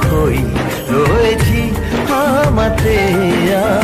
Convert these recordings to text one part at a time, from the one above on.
খই রয়েছি আমাতে আমি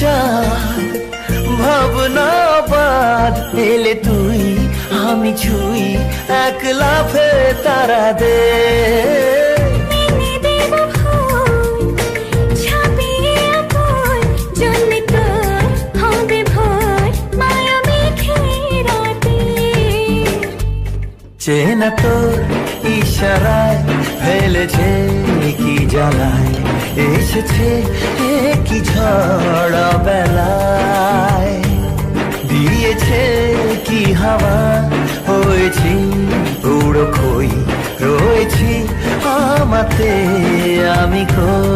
চাঁদ ভাবনা বাদ এলে তুই আমি ছুই এক লাফে তারা দে। চেনা তোর ইশারায় ফেলেছে জ্বালায় এসেছে কি ঝড় বেলায়। দিয়েছে কি হাওয়া? হয়েছি উড়ো খই রয়েছি আমাতে আমি কই?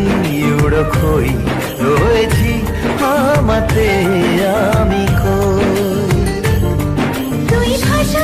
খই রয়েছি আমাতে আমি কই? তুই ভাষা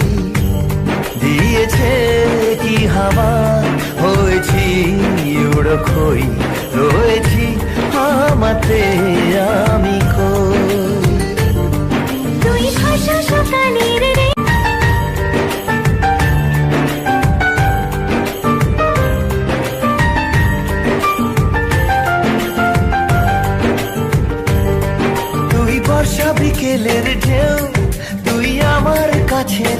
দিয়েছে কি হাওয়া? হয়েছি উড়ো খই রয়েছি আমাতে আমি কই? তুই ভাষা সকালের বর্ষা বিকেলের ঢেউ তুই আমার কাছের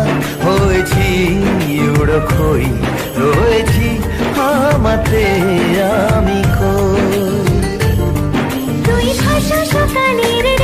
রয়েছি উড়ো খই রয়েছি আমাতে আমি কই? তুই সকালের